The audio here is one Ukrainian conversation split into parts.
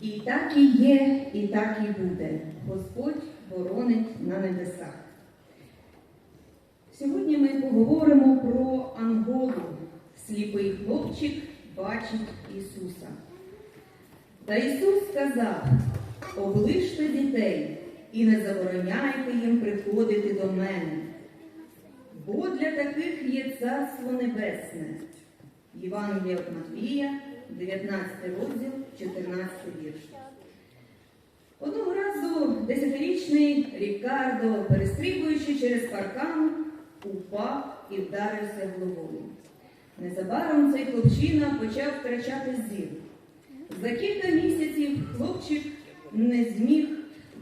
І так і є, і так і буде. Господь боронить на небесах. Сьогодні ми поговоримо про Анголу. Сліпий хлопчик бачить Ісуса. Та Ісус сказав: облиште дітей і не забороняйте їм приходити до мене, бо для таких є Царство Небесне. Євангелія Матвія, 19 розділ, 14 вірш. Одного разу десятирічний Рікардо, перестрибуючи через паркан, упав і вдарився головою. Незабаром цей хлопчина почав втрачати зір. За кілька місяців хлопчик не зміг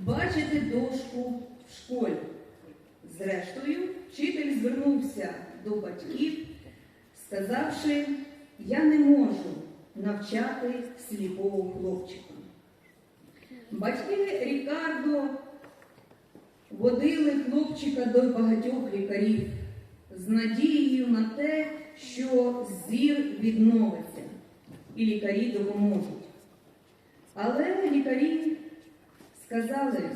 бачити дошку в школі. Зрештою, вчитель звернувся до батьків, сказавши, я не можу навчати сліпого хлопчика. Батьки Рікардо водили хлопчика до багатьох лікарів з надією на те, що зір відновиться і лікарі допоможуть. Але лікарі сказали,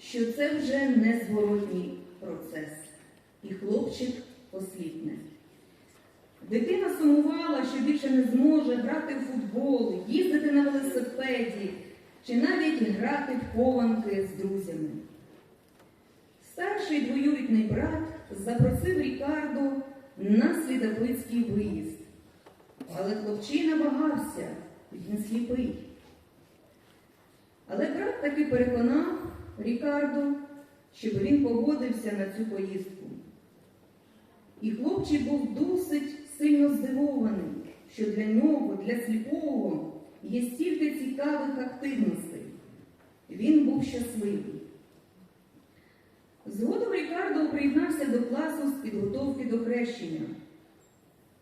що це вже незворотній процес, і хлопчик осліпне. Дитина сумувала, що більше не зможе грати в футбол, їздити на велосипеді чи навіть грати в хованки з друзями. Старший двоюрідний брат запросив Рікардо на слідопитський виїзд. Але хлопчина вагався, він сліпий. Але брат таки переконав Рікардо, щоб він погодився на цю поїздку. І хлопчик був досить сильно здивований, що для нього, для сліпого, є стільки цікавих активностей. Він був щасливий. Згодом Рікардо приєднався до класу з підготовки до хрещення.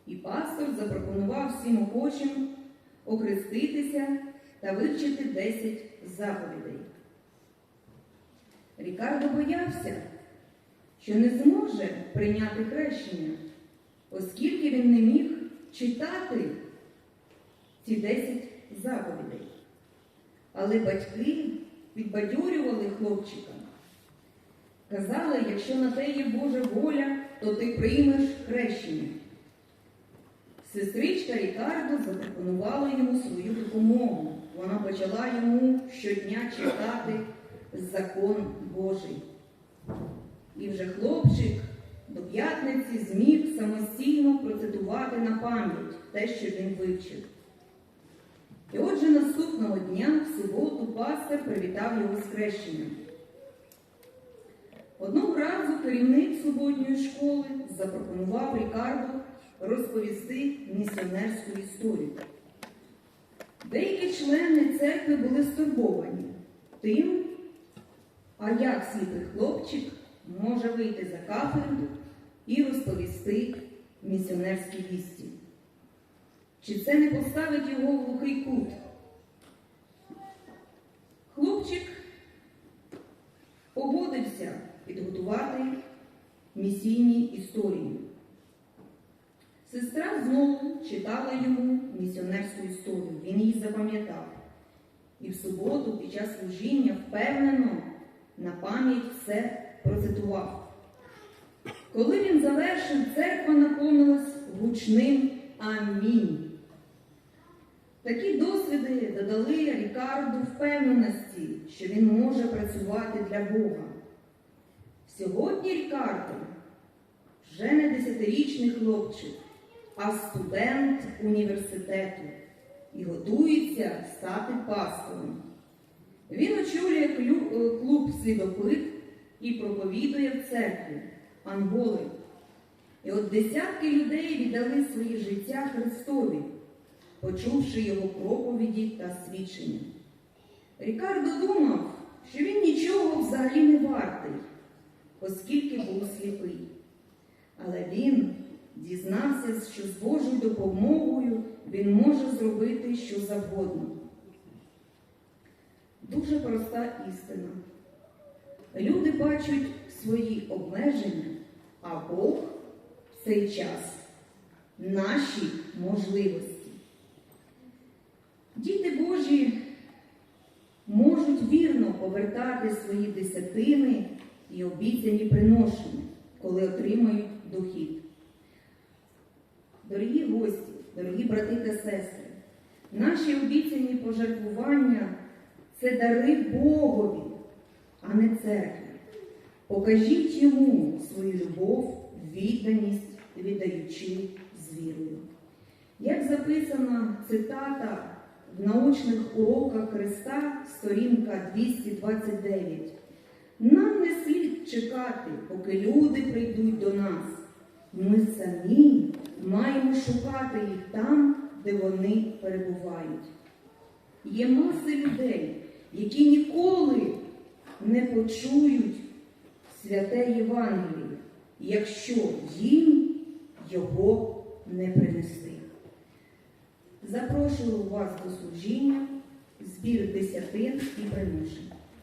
І пастор запропонував всім охочим охреститися та вивчити 10 заповідей. Рікардо боявся, що не зможе прийняти хрещення, оскільки він не міг читати ці 10 заповідей. Але батьки підбадьорювали хлопчика. Казали, якщо на те є Божа воля, то ти приймеш хрещення. Сестричка Рікардо запропонувала йому свою допомогу. Вона почала йому щодня читати закон Божий. І вже хлопчик до п'ятниці зміг самостійно процитувати на пам'ять те, що він вивчив. І отже, наступного дня в суботу пастор привітав його з хрещенням. Одного разу керівник суботньої школи запропонував Рікардо розповісти місіонерську історію. Деякі члени церкви були стурбовані тим, а як сліпий хлопчик може вийти за кафедру і розповісти місіонерські вісті. Чи це не поставить його в глухий кут? Хлопчик погодився підготувати місійні історії. Сестра знову читала йому місіонерську історію. Він її запам'ятав. І в суботу, під час служіння, впевнено на пам'ять все процитував. Коли він завершив, церква наповнилась гучним Амінь. Такі досвіди додали Рікарду впевненості, що він може працювати для Бога. Сьогодні Рікардо вже не десятирічний хлопчик, а студент університету і готується стати пастором. Він очолює е, клуб слідопит і проповідує в церкві Анголи. І от десятки людей віддали свої життя Христові, почувши його проповіді та свідчення. Рікардо думав, що він нічого взагалі не вартий, оскільки був сліпий. Але він дізнався, що з Божою допомогою він може зробити що завгодно. Дуже проста істина. Люди бачать свої обмеження, а Бог в цей час наші можливості. Діти Божі можуть вірно повертати свої десятини і обіцяні приношення, коли отримають дохід. Дорогі гості, дорогі брати та сестри, наші обіцяні пожертвування це дари Богові, а не церкві. Покажіть йому свою любов, відданість, віддаючи з вірою. Як записана цитата в научних уроках Христа, сторінка 229, нам не слід чекати, поки люди прийдуть до нас. Ми самі маємо шукати їх там, де вони перебувають. Є маси людей, які ніколи не почують святе Євангеліє, якщо їм його не принести. Запрошую вас до служіння, збір десятин і приношень.